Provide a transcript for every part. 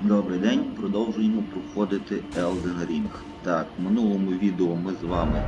Добрий день, продовжуємо проходити Elden Ring. Так, в минулому відео ми з вами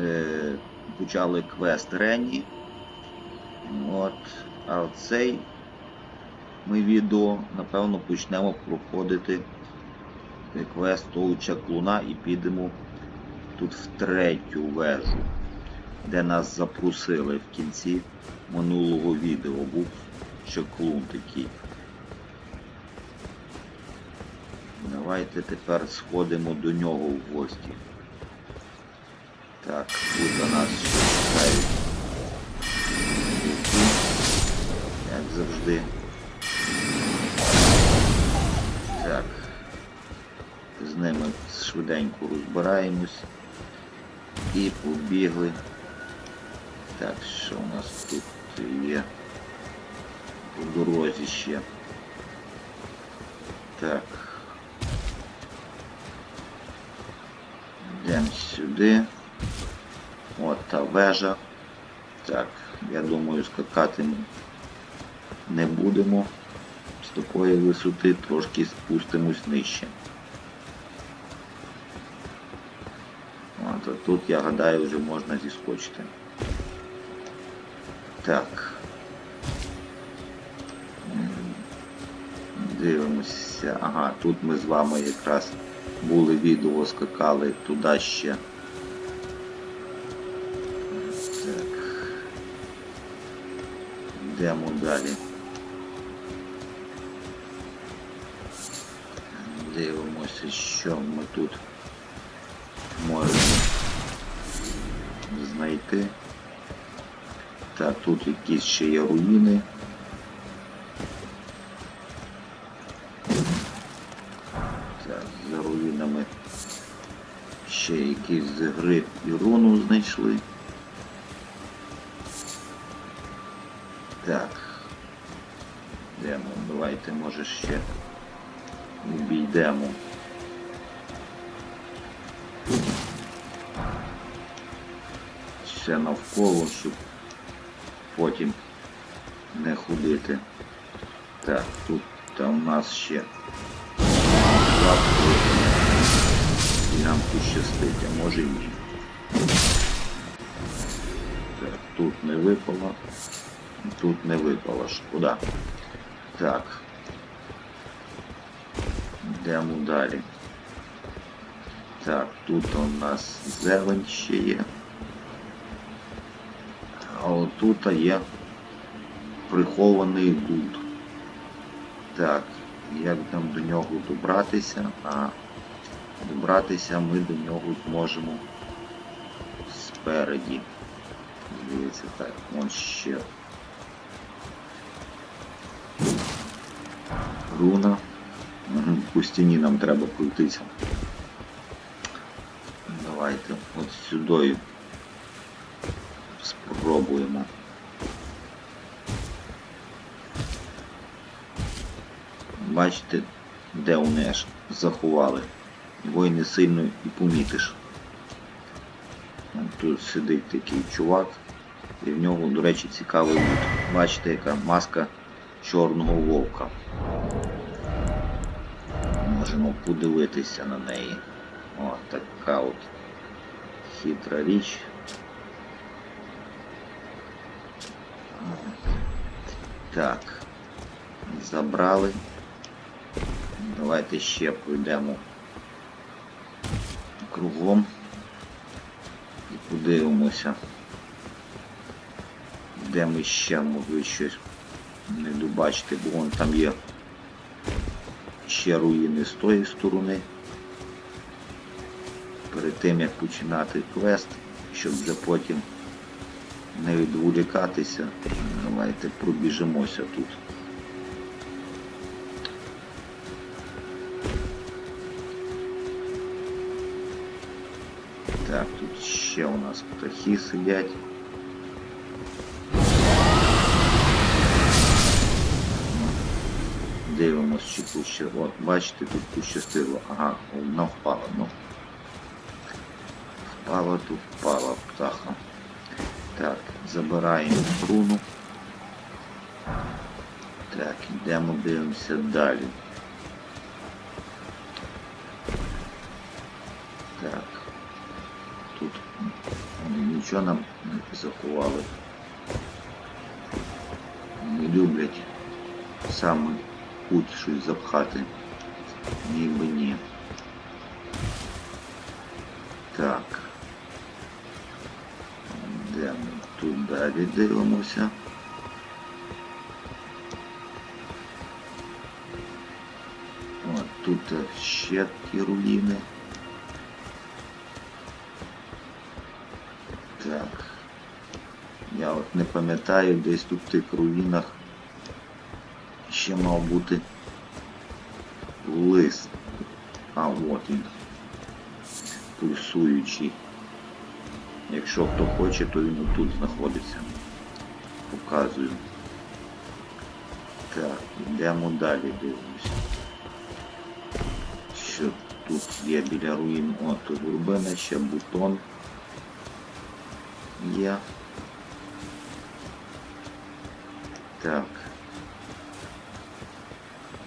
е, почали квест Рені. От, а цей ми відео, напевно, почнемо проходити е, квест того чаклуна і підемо тут в третю вежу, де нас запросили в кінці минулого відео. Був чаклун такий. Давайте тепер сходимо до нього в гості. Так, тут до нас чекають. Як завжди. Так. З ними швиденько розбираємось. І побігли. Так, що у нас тут є? По дорозі ще. Так. Йдемо сюди. От та вежа. Так, я думаю, скакати ми не будемо з такої висоти, трошки спустимось нижче. От, а тут, я гадаю, вже можна зіскочити. Так. Дивимося. Ага, тут ми з вами якраз були відео, скакали туди ще. Так. Йдемо далі. Дивимося, що ми тут можемо знайти. Так, тут якісь ще є руїни. Так, за руїнами ще якісь з гри і руну знайшли. Так. Йдемо, давайте може ще обійдемо. Ще навколо, щоб потім не ходити. Так, тут там у нас ще лапки. Нам пощастить, а може і ні. Так, тут не випало. Тут не випало, шкода. Так. Йдемо далі. Так, тут у нас зелень ще є. А отут є прихований лут. Так, як нам до нього добратися? А добратися ми до нього зможемо спереді. Здається, так, вон ще. Руна. По стіні нам треба пройтися. Давайте от сюди спробуємо. Бачите, де вони аж заховали. Його й не сильно і помітиш. Тут сидить такий чувак, і в нього, до речі, цікавий лут. Бачите, яка маска чорного вовка. Можемо подивитися на неї. О, така от хитра річ. Так, забрали. Давайте ще пройдемо кругом і подивимося, де ми ще могли щось не добачити, бо вон там є ще руїни з тої сторони. Перед тим як починати квест, щоб вже потім не відволікатися, давайте пробіжимося тут. Ще у нас птахи сидять. Дивимось, чи тут. От, бачите, тут пощастило. Ага, вона впала, ну. Впала тут, впала птаха. Так, забираємо руну. Так, йдемо дивимося далі. Що нам заховали? Не люблять саме путь щось запхати. Ніби ні. Так. Де ми тут далі дивимося? От тут ще ті руїни. Я от не пам'ятаю, десь тут в тих руїнах ще мав бути лист. А от він. Пульсуючий. Якщо хто хоче, то він тут знаходиться. Показую. Так, йдемо далі, дивимося. Що тут є біля руїн? О, тут горбина, ще бутон є. Так.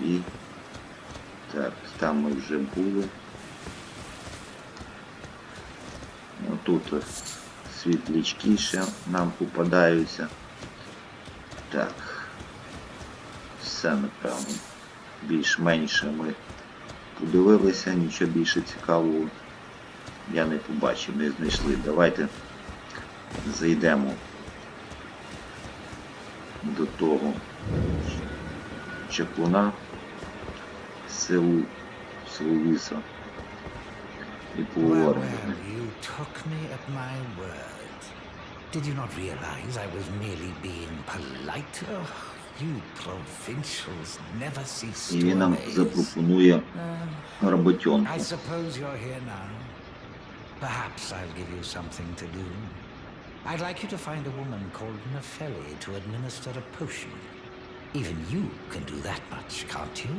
І так, там ми вже були. Ось світлячки ще нам попадаються. Так. Все, напевно. Більш-менше ми подивилися, нічого більше цікавого я не побачив, не знайшли. Давайте зайдемо до того чаклуна з. Did you not realize I was merely being polite? Oh, you provincials never cease І to він нам amaze. запропонує I роботьонку. suppose you're here now. Perhaps I'll give you something to do. I'd like you to find a woman called Nefeli to administer a potion. Even you can do that much, can't you?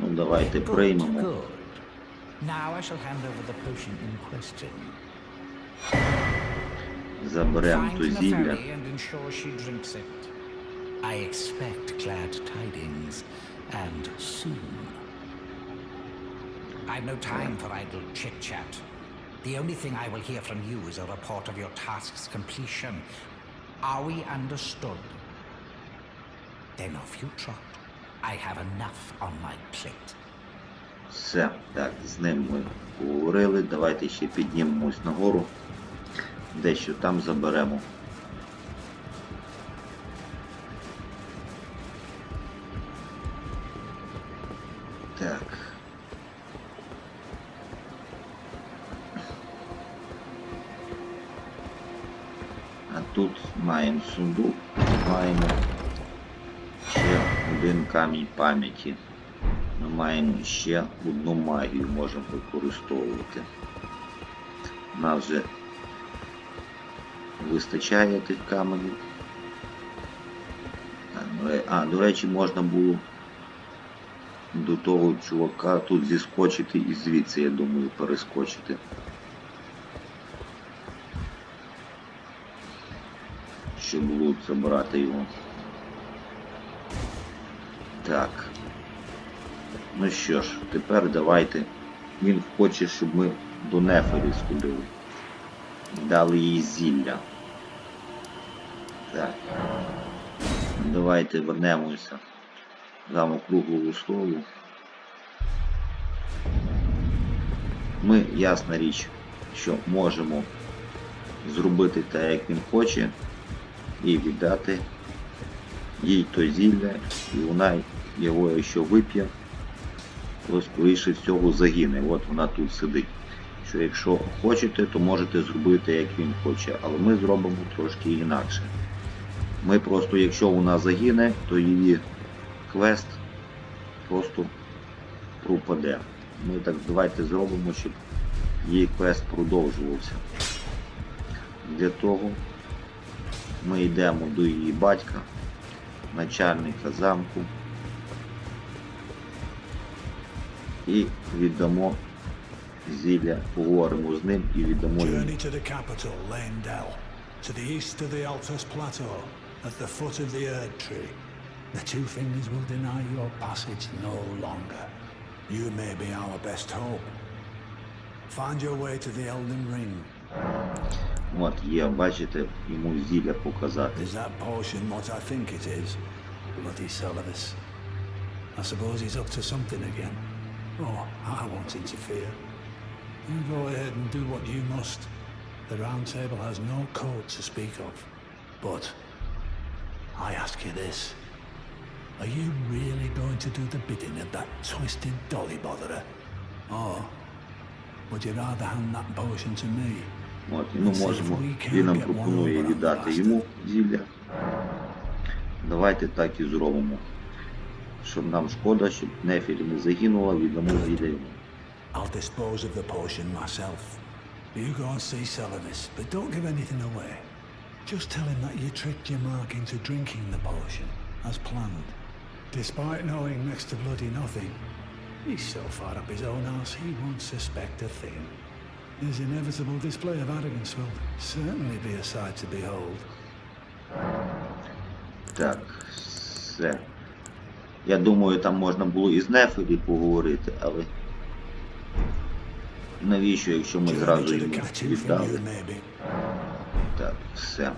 Ну давайте Good, приймемо. good. Now I shall hand over the potion in question. Заберемо Find то зілля. Nefeli and ensure she drinks it. I expect glad tidings, and soon. I've no time for idle chit-chat. The only thing I will hear from you is a report of your task's completion. Are we understood? Then off you trot. I have enough on my plate. Все, так, з ним ми поговорили. Давайте ще піднімемось нагору. Дещо там заберемо. Пам'яті. Ми маємо ще одну магію, можемо використовувати. У нас вже вистачає тих каменів. А, до А, до речі, можна було до того чувака тут зіскочити і звідси, я думаю, перескочити. Щоб було забрати його. Так. Ну що ж, тепер давайте. Він хоче, щоб ми до Нефері сходили. Дали їй зілля. Так. Давайте вернемося в замок круглого столу. Ми, ясна річ, що можемо зробити те, як він хоче, і віддати їй то зілля, і вона його, якщо вип'є, то скоріше всього загине. От вона тут сидить. Що якщо хочете, то можете зробити, як він хоче, але ми зробимо трошки інакше. Ми просто, якщо вона загине, то її квест просто пропаде. Ми так давайте зробимо, щоб її квест продовжувався. Для того ми йдемо до її батька, начальника замку і віддамо зілля, поговоримо з ним і віддамо йому. Journey to the capital, Lendell, to the east of the Altus Plateau, at the foot of the Erd Tree. The two things will deny your passage no longer. You may be our best hope. Find your way to the Elden Ring От є, бачите, йому зілля показати. Is that potion what I think it is? Bloody Salavis. I suppose he's up to something again. Oh, I won't interfere. You go ahead and do what you must. The Round Table has no code to speak of. But I ask you this. Are you really going to do the bidding of that twisted dolly botherer? Or would you rather hand that potion to me? От, і ми можемо, він нам пропонує віддати йому зілля. Давайте так і зробимо. Щоб нам шкода, щоб Нефілі не загинула, віддамо зілля йому. I'll dispose of the potion myself. You go and see Salavis, but don't give anything away. Just tell him that you tricked your mark into drinking the potion, as planned. Despite knowing next to bloody nothing, he's so far up his own arse he won't suspect a thing. His inevitable display of arrogance will certainly be a sight to behold. Так, все. Я думаю, там можна було і з Нефелі поговорити, але навіщо, якщо ми зразу йому віддали? Так, все.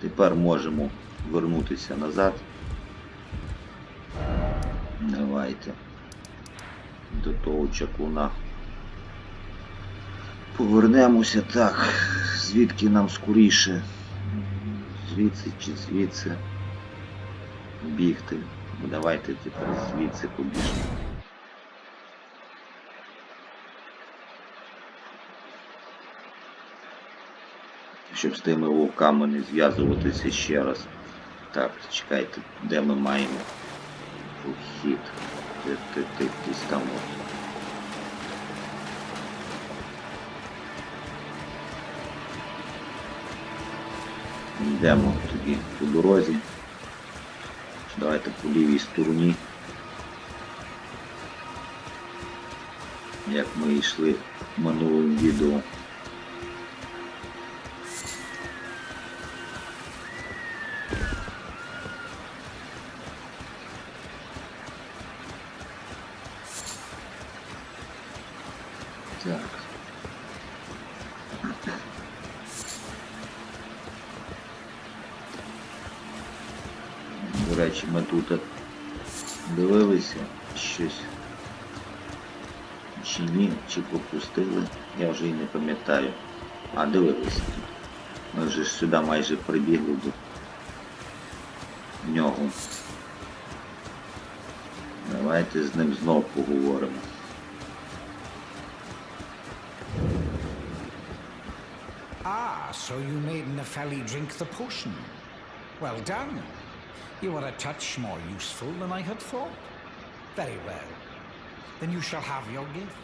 Тепер можемо вернутися назад. Давайте. До того чаклуна. Повернемося так. Звідки нам скоріше? Звідси чи звідси бігти. Давайте тепер звідси побіжимо. щоб з тими вовками не зв'язуватися ще раз. Так, чекайте, де ми маємо вхід? Десь там от. Йдемо тоді по дорозі. Давайте по лівій стороні. Як ми йшли в минулому відео. Тут дивилися щось. Чи ні, чи пропустили, я вже і не пам'ятаю. А, дивилися тут. Ми вже сюди майже прибігли до нього. Давайте з ним знов поговоримо. Ah, so you made Nefeli drink the potion. Well done. You are a touch more useful than I had thought. Very well. Then you shall have your gift.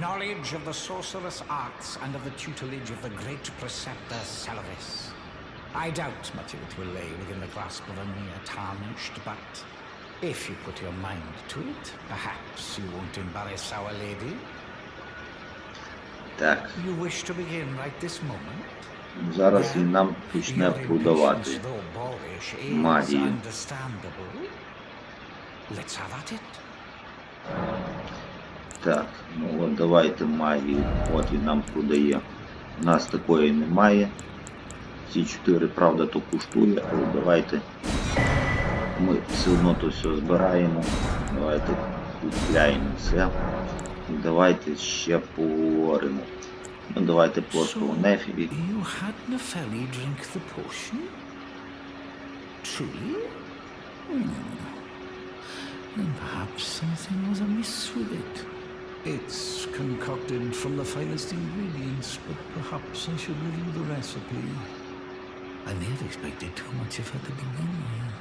Knowledge of the sorcerous arts and of the tutelage of the great preceptor Salavis. I doubt much of it will lay within the grasp of a mere tarnished, but if you put your mind to it, perhaps you won't embarrass our lady. Так, You wish to begin right this moment? Зараз він нам почне продавати. магію. Так, ну от давайте магію. От він нам продає. У нас такої немає. Ці чотири, правда, то коштує, але давайте ми все одно то все збираємо. Давайте купляємо це. І давайте ще поговоримо. Ну давайте the? Truly? Hmm. Then perhaps something was amiss with it. It's concocted from the finest ingredients, but perhaps I should review the recipe. I may have expected too much of her to begin with.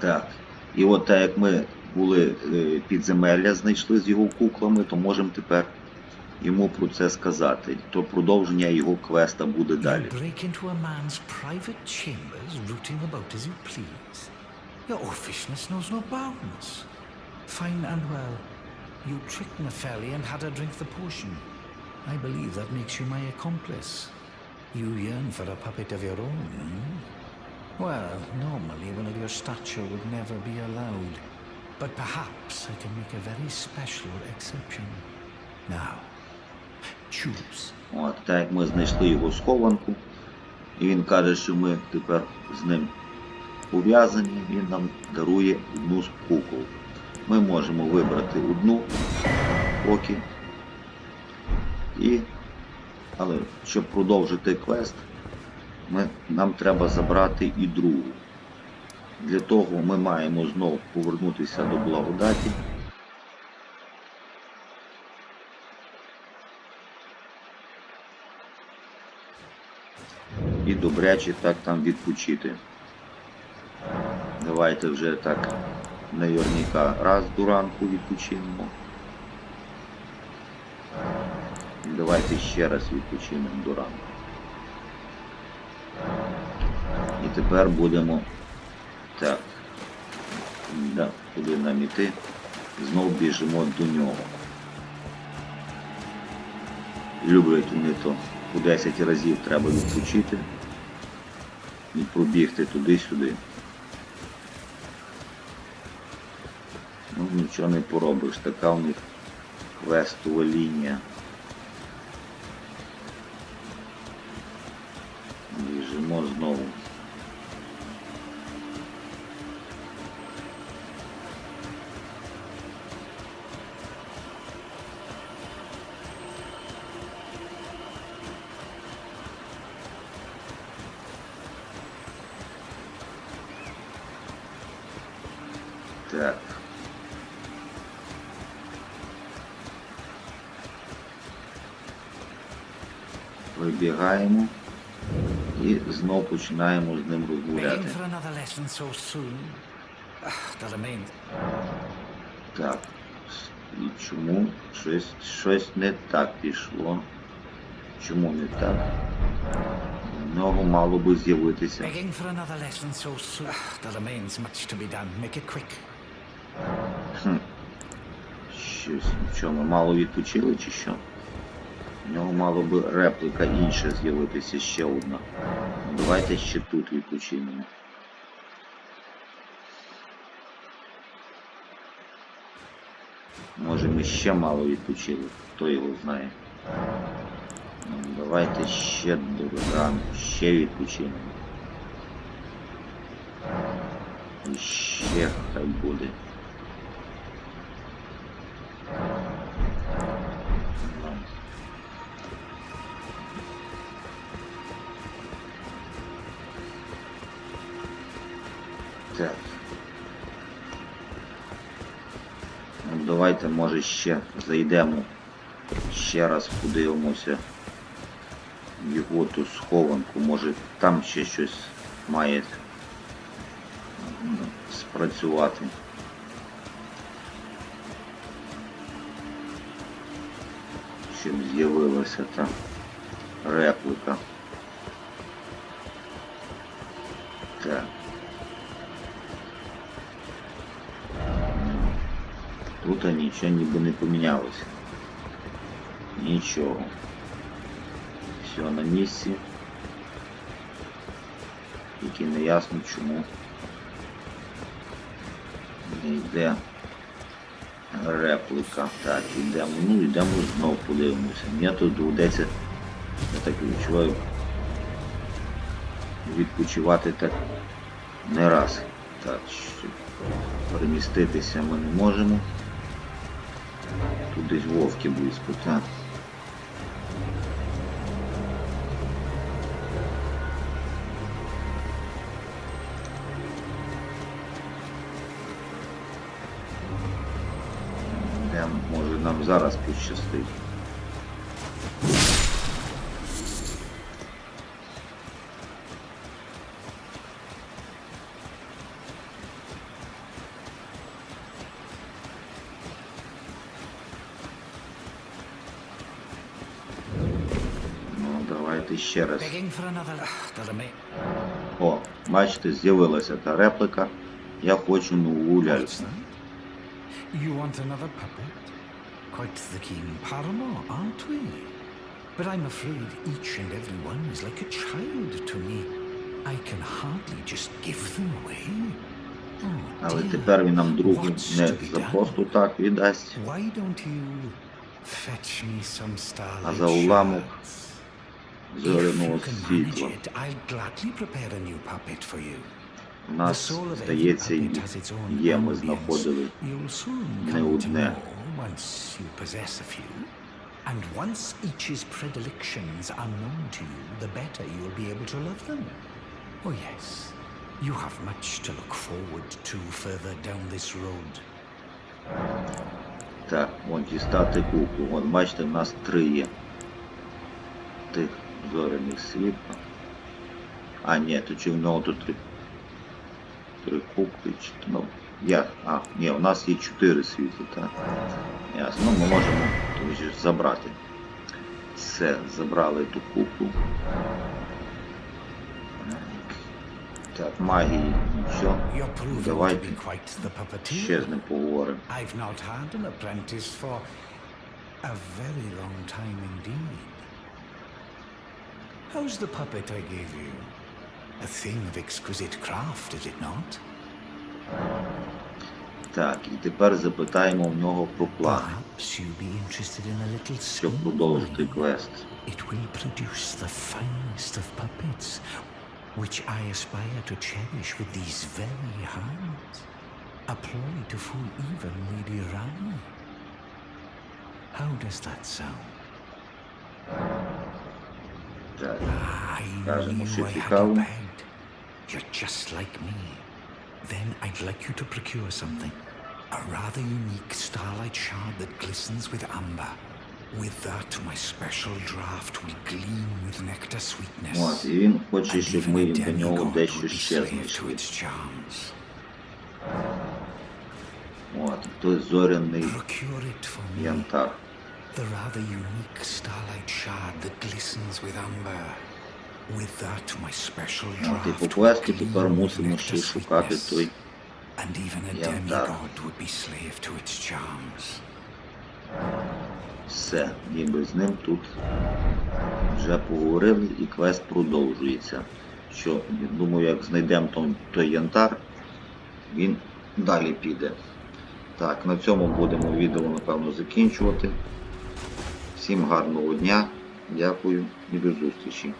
Так. І от так як ми були е, підземелля, знайшли з його куклами, то можемо тепер йому про це сказати. То продовження його квеста буде You далі. break into a man's private chambers, rooting about as you please. Your offishness knows no bounds. Fine and well. You tricked Nefeli and had her drink the potion. I believe that makes you my accomplice. You yearn for a puppet of your own, hmm? Well, normally one of your stature would never be allowed. But perhaps I can make a very special exception. Now, Choose. От, так як ми знайшли його схованку, і він каже, що ми тепер з ним пов'язані, він нам дарує одну з кукол. Ми можемо вибрати одну поки. І, але щоб продовжити квест, ми, нам треба забрати і другу. Для того ми маємо знову повернутися до благодаті. Добряче так там відпочити. Давайте вже так наверняка раз до ранку відпочинемо. Давайте ще раз відпочинемо до ранку. І тепер будемо так. Да, куди нам іти? Знов біжимо до нього. Люблять вони то по 10 разів треба відпочити і пробігти туди-сюди. Ну, нічого не поробиш, така у них квестова лінія. Біжимо знову. Вибігаємо і знов починаємо з ним розмовляти. Ah. Так. І чому щось, щось не так пішло? Чому не так? В нього мало би з'явитися. Ah, quick. Щось, що ми мало відпочили чи що? В нього мало би репліка інша з'явитися ще одна. Давайте ще тут відпочинемо. Може ми ще мало відпочили, хто його знає. Ну, давайте ще до ранку, ще відпочинемо. І ще хай буде. Давайте, може, ще зайдемо. Ще раз подивимося його ту схованку. Може там ще щось має спрацювати. Щоб з'явилася та реплика. Тут нічого ніби не помінялося. Нічого. Все на місці. Тільки не ясно чому не йде реплика. Так, йдемо. Ну йдемо знову подивимося. Мені тут доведеться, я так відчуваю, відпочивати так не раз. Так, переміститися ми не можемо. Тут десь вовки близько, так. Прям, може нам зараз пощастить. Ну, давайте ще раз. Ah. О, бачите, з'явилася та реплика. Я хочу нову ляльку. that? You want another puppet? Quite the keen paramour, aren't we? But I'm afraid each and every one is like a child to me. I can hardly just give them away. Oh, Але тепер він нам другу не за просто так віддасть. Why don't you Fetch me some А за уламок shards. If зоряного you can manage світла. it, I'll gladly prepare a new puppet for you. У The нас, soul of every здається, puppet has its own є, ми ambience. знаходили You'll soon не come to одне. know once you possess a few. And once each's predilections are known to you, the better you'll be able to love them. Oh yes, you have much to look forward to further down this road. Так, от дістати куклу. От бачите, в нас три є. Тих зоряних світла. А, ні, то чи в нього тут три. Три куклі, чи ну, як? А, ні, у нас є чотири світла, так. Ясно, ну, ми можемо ж забрати. Все, забрали ту куклу. Так, магії нічого. You're Давайте ще з ним поговоримо. I've not had an apprentice for a very long time indeed. How's the puppet I gave you? A thing of exquisite craft, is it not? Так, і тепер запитаємо в нього про плани, Perhaps you'd be interested in a little щоб scheme. продовжити квест. It will produce the finest of puppets, which I aspire to cherish with these very hands. A ploy to fool even Lady Rani. How does that sound? Так, I Кажемо, knew що I had you цікаво. pegged. You're just like me. Then I'd like you to procure something. A rather unique starlight shard that glistens with amber. With that, my special draft will gleam with nectar sweetness. От, і він хоче, And щоб even ми a для нього demigod дещо would be ще slave to знайшли. its charms. От, той зоряний Procure it for me. янтар. The rather unique starlight shard that glistens with amber. With that, my special draft по will квесту тепер мусимо ще шукати той And even a demigod would be slave to its charms. Все, ніби з ним тут вже поговорили і квест продовжується. Що, я думаю, як знайдемо той, той янтар, він далі піде. Так, на цьому будемо відео, напевно, закінчувати. Всім гарного дня, дякую і до зустрічі.